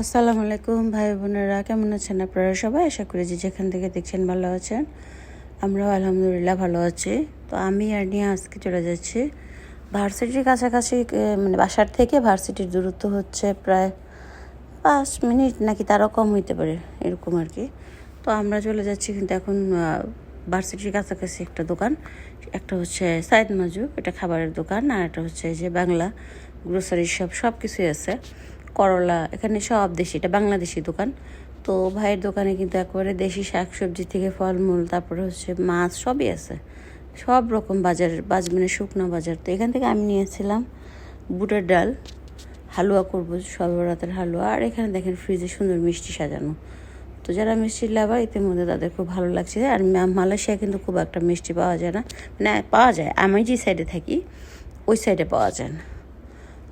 আসসালামু আলাইকুম, ভাই বোনেরা, কেমন আছেন আপনারা সবাই? আশা করি যে যেখান থেকে দেখছেন ভালো আছেন। আমরাও আলহামদুলিল্লাহ ভালো আছি। তো আমি আর নিয়ে আজকে চলে যাচ্ছি। ভার্সিটির কাছাকাছি মানে বাসার থেকে ভার্সিটির দূরত্ব হচ্ছে প্রায় পাঁচ মিনিট নাকি তারও কম হইতে পারে, এরকম আর কি। তো আমরা চলে যাচ্ছি কিন্তু এখন ভার্সিটির কাছাকাছি একটা দোকান। একটা হচ্ছে সাইদ মাজু এটা খাবারের দোকান, আর একটা হচ্ছে যে বাংলা গ্রোসারি শপ সব কিছুই আছে। করলা, এখানে সব দেশি, এটা বাংলাদেশি দোকান। তো ভাইয়ের দোকানে কিন্তু একেবারে দেশি শাকসবজি থেকে ফলমূল, তারপরে হচ্ছে মাছ, সবই আছে। সব রকম বাজার বাজ মানে শুকনো বাজার। তো এখান থেকে আমি নিয়েছিলাম বুটের ডাল, হালুয়া করব সর্বরাতের হালুয়া। আর এখানে দেখেন ফ্রিজে সুন্দর মিষ্টি সাজানো। তো যারা মিষ্টির লাভার, ইতিমধ্যে তাদের খুব ভালো লাগছে। আর মালয়েশিয়া কিন্তু খুব একটা মিষ্টি পাওয়া যায় না। মানে পাওয়া যায়, আমি যে সাইডে থাকি, ওই সাইডে পাওয়া যায় না।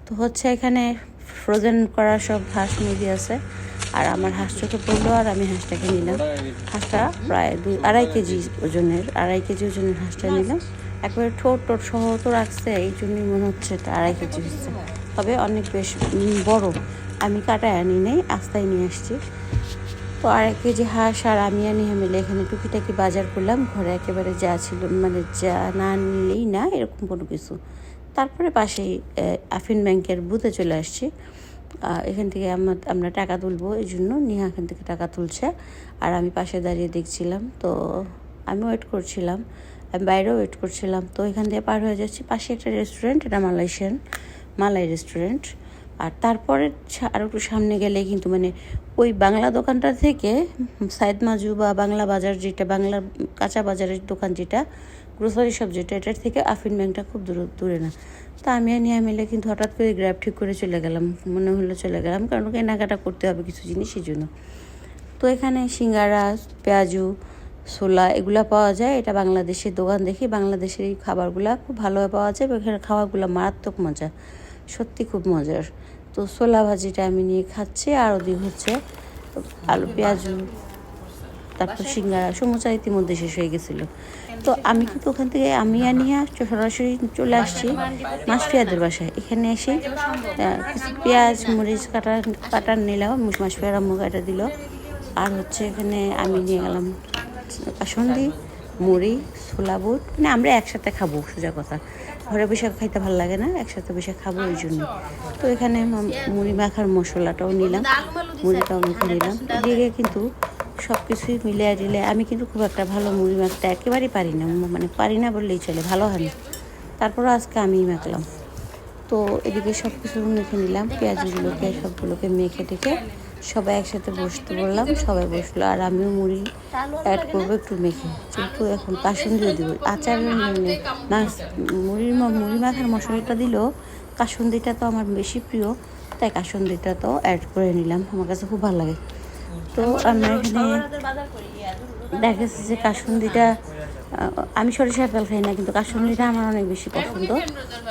তো হচ্ছে এখানে ফ্রোজেন করা সব হাঁস মুরগি আছে। আর আমার হাঁস চোখে পড়ল আর আমি হাঁসটাকে নিলাম। হাঁসটা প্রায় দুই, আড়াই কেজি ওজনের, আড়াই কেজি ওজনের হাঁসটা নিলাম। একবারে ঠোঁট টোট সহ তো রাখছে, এই জন্যই মনে হচ্ছে এটা আড়াই কেজি হচ্ছে। তবে অনেক বেশ বড়। আমি কাটায় আনি নেই, আস্তায় নিয়ে আসছি। তো আড়াই কেজি হাঁস আর আমি আর নিয়ে মিলে এখানে টুকিটাকি বাজার করলাম। ঘরে একেবারে যা ছিল মানে যা না নিলেই না, এরকম কোনো কিছু। তারপরে পাশেই আফিন ব্যাংকের বুথে চলে আসছি। এখান থেকে আমরা টাকা তুলবো এই জন্য নিহা এখান থেকে টাকা তুলছে। আর আমি পাশে দাঁড়িয়ে দেখছিলাম, তো আমি ওয়েট করছিলাম, আমি বাইরেও ওয়েট করছিলাম। তো এখান থেকে পার হয়ে যাচ্ছি, পাশে একটা রেস্টুরেন্ট, এটা মালয়েশিয়ান, মালাই রেস্টুরেন্ট। আর তারপরে ছা- আরও একটু সামনে গেলে কিন্তু মানে ওই বাংলা দোকানটা থেকে সাইদ মাজু বা বাংলা বাজার যেটা বাংলা কাঁচা বাজারের দোকান যেটা গ্রোসারি শপ যেটা, এটার থেকে আফিন ব্যাংকটা খুব দূর, দূরে না। তা আমি আর নিয়ে মিলে কিন্তু হঠাৎ করে গ্র্যাব ঠিক করে চলে গেলাম। মনে হলো চলে গেলাম, কারণ কেনাকাটা করতে হবে কিছু জিনিস, সেই জন্য। তো এখানে সিঙ্গারা, পেঁয়াজু, ছোলা, এগুলো পাওয়া যায়। এটা বাংলাদেশের দোকান দেখি, বাংলাদেশের এই খাবারগুলা খুব ভালোভাবে পাওয়া যায় এখানে খাবারগুলো মারাত্মক মজা। সত্যি খুব মজার। তো ছোলা ভাজিটা আমি নিয়ে খাচ্ছি, আর ওদিক হচ্ছে আলু, পেঁয়াজু। তারপর সিঙ্গারা সমোসা ইতিমধ্যে শেষ হয়ে গেছিল। তো আমি কিন্তু ওখান থেকে আমি আর নিয়ে সরাসরি চলে আসছি মাছ পেঁয়াজের বাসায়। এখানে এসে কিছু পেঁয়াজ মরিচ কাটা কাটা নিলাম মাছ পেয়ারা মুখ কাটা দিল। আর হচ্ছে এখানে আমি নিয়ে গেলাম কাসন্দি মুড়ি ছোলা বুট। মানে আমরা একসাথে খাব সোজা কথা। ঘরে বসে খাইতে ভালো লাগে না একসাথে বসে খাব ওই জন্য। তো এখানে মুড়ি মাখার মশলাটাও নিলাম মুড়িটাও মেখে নিলাম। এদিকে কিন্তু সব কিছুই মিলে দিলে আমি কিন্তু খুব একটা ভালো মুড়ি মাখতে একেবারেই পারি না মানে পারি না বললেই চলে, ভালো হয় না তারপরও আজকে আমিই মাখলাম। তো এদিকে সব কিছু মেখে নিলাম, পেঁয়াজগুলোকে, সবগুলোকে মেখে টেখে সবাই একসাথে বসতে বললাম, সবাই বসল, আর আমিও মুড়ি অ্যাড করব একটু মেখে। কিন্তু এখন কাসুন দিয়ে দিব, আচার মুড়ির মুড়ি মাখার মশলাটা দিলেও কাসুন্দিটা তো আমার বেশি প্রিয়, তাই কাসুন্দিটা তো অ্যাড করে নিলাম, আমার কাছে খুব ভালো লাগে। তো আমরা এখানে দেখা যাচ্ছে যে কাসুন্দিটা আমি সরিষার তেল খাই না, কিন্তু কাসুন্দিটা আমার অনেক বেশি পছন্দ।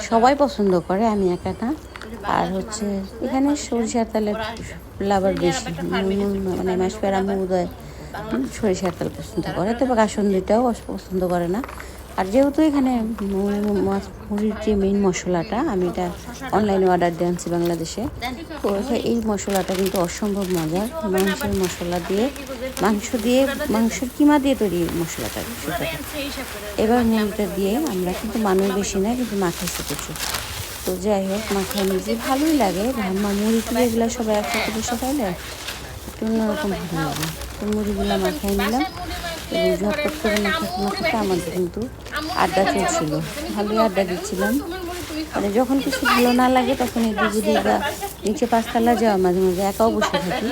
সবাই পছন্দ করে, আমি একা না। আর হচ্ছে এখানে সরিষার তেলের লাভার বেশি। মুন- মানে মাসপেরা উদয় সরিষার তেল পছন্দ করে। তবে কাসুন্দিটাও পছন্দ করে না। আর যেহেতু এখানে মুড়ির যে মেইন মশলাটা, আমি এটা অনলাইনে অর্ডার দিয়ে আনছি বাংলাদেশে। তো এই মশলাটা কিন্তু অসম্ভব মজার। মাংসের মশলা দিয়ে, মাংস দিয়ে, মাংসের কিমা দিয়ে তৈরি মশলাটা, সেটা। এবার মুড়িটা দিয়ে আমরা কিন্তু মানুষ বেশি না, কিন্তু মাখাইছি প্রচুর তো যাই হোক মাখাই নিজে ভালোই লাগে মুড়ি টুড়ি এগুলো সবাই একসাথে বসে খাইলে একটু অন্যরকম ভালো লাগে। তো মুড়িগুলো মাখাই নিলাম। ঝটপট করে মাখাতে মাখাতে আমাদের কিন্তু আড্ডা চলছিল ভালোই আড্ডা দিচ্ছিলাম মানে যখন কিছু ভালো না লাগে, তখন এই দিদি বা নিচে পাঁচতলা যাওয়া মাঝে মাঝে একাও বসে থাকি।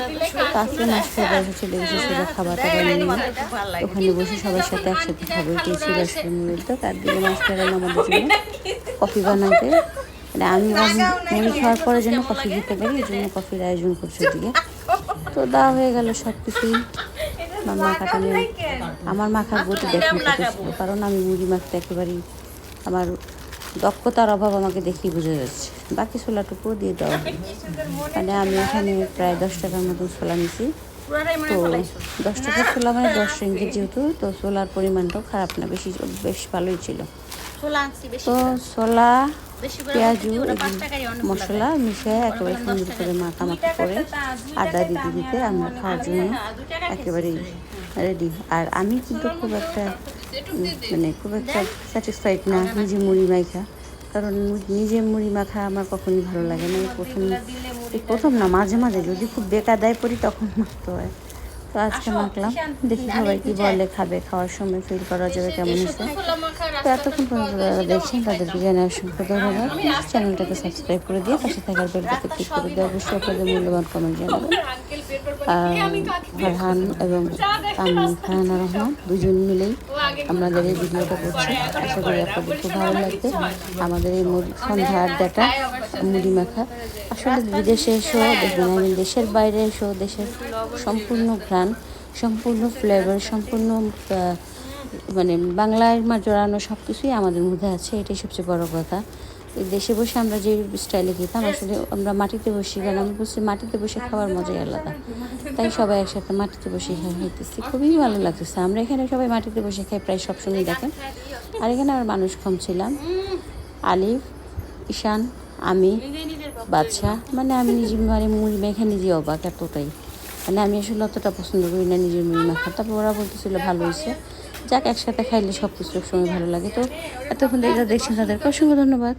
তো আজকে মাছ খাবার চলে গেছে সোজা খাবার টাবার নিয়ে। ওখানে বসে সবার সাথে একসাথে খাব ছিল আজকে মূলত তার দিকে মাছ ফেরাল আমাদের জন্য কফি বানাতে। মানে আমি মুড়ি খাওয়ার পরে যেন কফি দিতে পারি, এই জন্য কফির আয়োজন করছে ওদিকে। তো দেওয়া হয়ে গেল সব কিছুই আমার মাখাটা নিয়ে আমার মাখার গতি কত কারণ আমি মুড়ি মাখতে একেবারেই আমার দক্ষতার অভাব আমাকে দেখেই বোঝা যাচ্ছে। বাকি ছোলাটুকুও দিয়ে দেওয়া মানে আমি এখানে প্রায় দশ টাকার মতন ছোলা নিছি। তো দশ টাকা ছোলা মানে দশ রিঙ্গিত যেহেতু তো ছোলার পরিমাণটাও খারাপ না বেশি বেশ ভালোই ছিল। তো ছোলা পেঁয়াজু মশলা মিশিয়ে একেবারে সুন্দর করে মাখামাখি করে আদা দিতে দিতে আমরা খাওয়ার জন্য একেবারেই রেডি আর আমি কিন্তু খুব একটা মানে খুব একটা স্যাটিসফাইড না নিজে মুড়ি মাইখা। কারণ নিজে মুড়ি মাখা আমার কখনই ভালো লাগে না। প্রথম প্রথম না মাঝে মাঝে যদি খুব বেকাদায় পড়ি তখন মাখতে হয়। তো আজকে মাখলাম। দেখি সবাই কি বলে খাবে খাওয়ার সময় ফিল করা যাবে কেমন হয়েছে? তো এতক্ষণ পর্যন্ত যারা দেখছেন তাদেরকে জানাই অসংখ্য ধন্যবাদ। চ্যানেলটাকে সাবস্ক্রাইব করে দিয়ে পাশে থাকার বেলটাকে ক্লিক করে দিয়ে অবশ্যই আপনাদের মূল্যবান কমেন্ট জানাবেন। ফারহান এবং ফারহানা রহমান দুজন মিলেই আমাদের এই ভিডিওটা করছি। আশা করি আপনাদের খুব ভালো লাগবে। আমাদের এই মুড়ি সন্ধ্যা আড্ডাটা মুড়ি মাখা। আসলে বিদেশে এসেও দেখবেন আমি দেশের বাইরে এসেও দেশের সম্পূর্ণ ঘ্রাণ সম্পূর্ণ ফ্লেভার সম্পূর্ণ মানে বাংলায় জড়ানো সব কিছুই আমাদের মধ্যে আছে, এটাই সবচেয়ে বড় কথা। দেশে বসে আমরা যে স্টাইলে খেতাম, আসলে আমরা মাটিতে বসি কারণ আমি বলছি মাটিতে বসে খাওয়ার মজাই আলাদা। তাই সবাই একসাথে মাটিতে বসে খাই, খাইতেছি। খুবই ভালো লাগতেছে। আমরা এখানে সবাই মাটিতে বসে খাই প্রায় সবসময় দেখেন। আর এখানে আমার মানুষ কম ছিলাম। আলিফ, ঈশান, আমি বাদশা মানে আমি নিজে মানে মুড়ি মেখে নিজে অবাক এতটাই। মানে আমি আসলে অতটা পছন্দ করি না নিজের মুড়ি মাখা। তারপর ওরা বলতেছিল ভালো হয়েছে। যাক, একসাথে খাইলে সব কিছু সময় ভালো লাগে। তো এতক্ষণ এটা দেখছেন তাদেরকে অসংখ্য ধন্যবাদ।